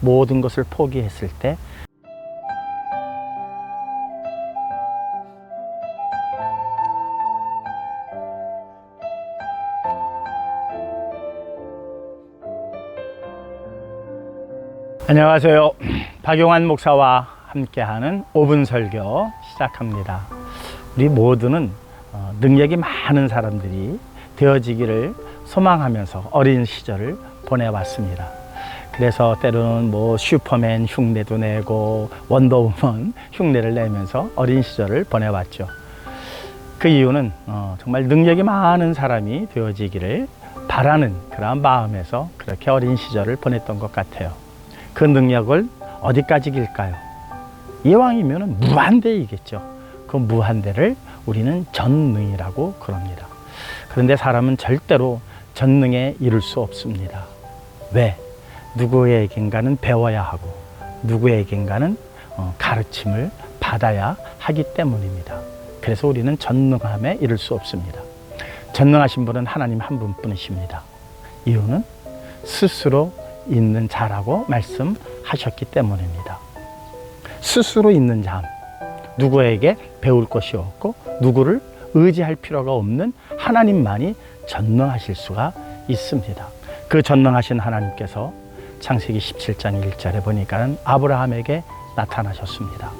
모든 것을 포기했을 때 안녕하세요. 박용환 목사와 함께하는 5분 설교 시작합니다. 우리 모두는 어, 능력이 많은 사람들이 되어지기를 소망하면서 어린 시절을 보내왔습니다. 그래서 때로는 뭐 슈퍼맨 흉내도 내고 원더우먼 흉내를 내면서 어린 시절을 보내왔죠. 그 이유는 어, 정말 능력이 많은 사람이 되어지기를 바라는 그런 마음에서 그렇게 어린 시절을 보냈던 것 같아요. 그 능력을 어디까지 길까요? 이왕이면 무한대이겠죠. 그 무한대를 우리는 전능이라고 그럽니다. 그런데 사람은 절대로 전능에 이를 수 없습니다. 왜? 누구에겐가는 배워야 하고 누구에겐가는 어, 가르침을 받아야 하기 때문입니다. 그래서 우리는 전능함에 이를 수 없습니다. 전능하신 분은 하나님 한 분뿐이십니다. 이유는 스스로 있는 자라고 말씀하셨기 때문입니다. 스스로 있는 자, 누구에게 배울 것이 없고 누구를 의지할 필요가 없는 하나님만이 전능하실 수가 있습니다. 그 전능하신 하나님께서 창세기 17장 1절에 보니까는 아브라함에게 나타나셨습니다.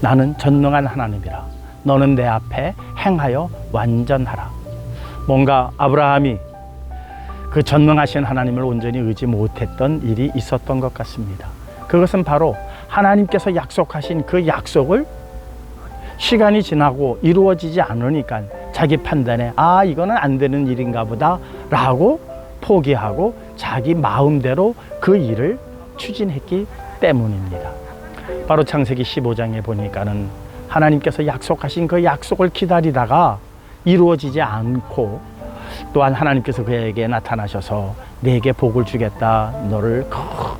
나는 전능한 하나님이라. 너는 내 앞에 행하여 완전하라. 뭔가 아브라함이 그 전능하신 하나님을 온전히 의지 못했던 일이 있었던 것 같습니다. 그것은 바로 하나님께서 약속하신 그 약속을 시간이 지나고 이루어지지 않으니까 자기 판단에 아 이거는 안 되는 일인가 보다 라고 포기하고 자기 마음대로 그 일을 추진했기 때문입니다. 바로 창세기 15장에 보니까는 하나님께서 약속하신 그 약속을 기다리다가 이루어지지 않고 또한 하나님께서 그에게 나타나셔서 내게 복을 주겠다. 너를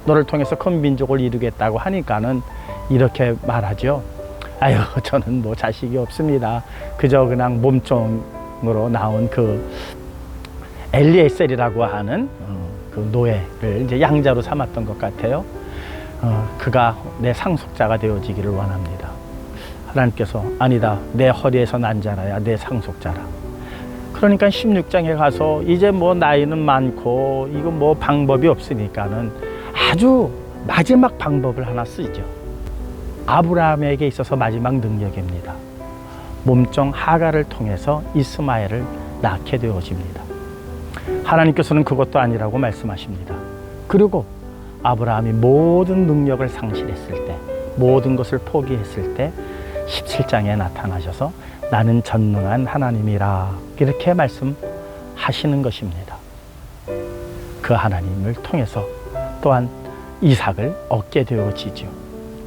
너를 통해서 큰 민족을 이루겠다고 하니까는 이렇게 말하죠. 아유, 저는 뭐 자식이 없습니다. 그저 그냥 몸종으로 나온 그 엘리에셀이라고 하는 어, 그 노예를 이제 양자로 삼았던 것 같아요. 어, 그가 내 상속자가 되어지기를 원합니다. 하나님께서 아니다. 내 허리에서 난 자라야 내 상속자라. 그러니까 16장에 가서 이제 뭐 나이는 많고 이거 뭐 방법이 없으니까는 아주 마지막 방법을 하나 쓰죠. 아브라함에게 있어서 마지막 능력입니다. 몸종 하가를 통해서 이스마엘을 낳게 되어집니다. 하나님께서는 그것도 아니라고 말씀하십니다. 그리고 아브라함이 모든 능력을 상실했을 때, 모든 것을 포기했을 때 17장에 나타나셔서 나는 전능한 하나님이라 이렇게 말씀하시는 것입니다. 그 하나님을 통해서 또한 이삭을 얻게 되어지죠.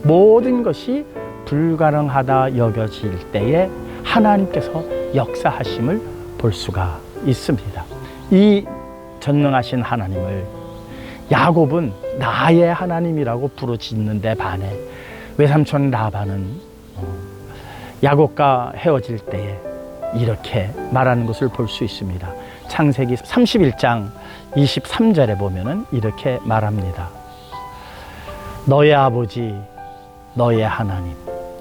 모든 것이 불가능하다 여겨질 때에 하나님께서 역사하심을 볼 수가 있습니다. 이 전능하신 하나님을 야곱은 나의 하나님이라고 부르짖는데 반해 외삼촌 라반은 야곱과 헤어질 때에 이렇게 말하는 것을 볼 수 있습니다. 창세기 31장 23절에 보면은 이렇게 말합니다. 너의 아버지, 너의 하나님.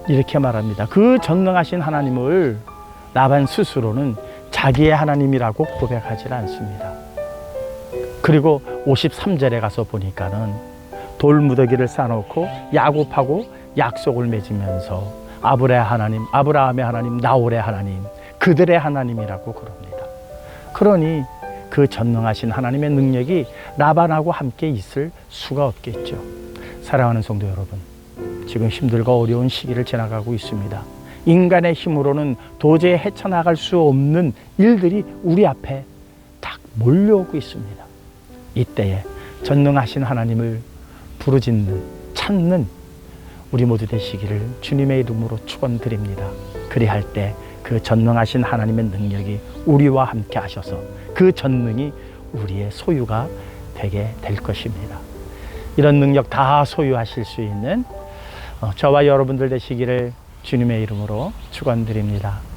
이렇게 말합니다. 그 전능하신 하나님을 라반 스스로는 자기의 하나님이라고 고백하지 않습니다. 그리고 53절에 가서 보니까는 돌무더기를 쌓아놓고 야곱하고 약속을 맺으면서 아브라의 하나님, 아브라함의 하나님, 나홀의 하나님, 그들의 하나님이라고 그럽니다. 그러니 그 전능하신 하나님의 능력이 라반하고 함께 있을 수가 없겠죠. 사랑하는 성도 여러분, 지금 힘들고 어려운 시기를 지나가고 있습니다. 인간의 힘으로는 도저히 헤쳐나갈 수 없는 일들이 우리 앞에 딱 몰려오고 있습니다. 이때에 전능하신 하나님을 부르짖는, 찾는 우리 모두 되시기를 주님의 이름으로 축원드립니다. 그리할 때 그 전능하신 하나님의 능력이 우리와 함께 하셔서 그 전능이 우리의 소유가 되게 될 것입니다. 이런 능력 다 소유하실 수 있는 어, 저와 여러분들 되시기를 주님의 이름으로 축원드립니다.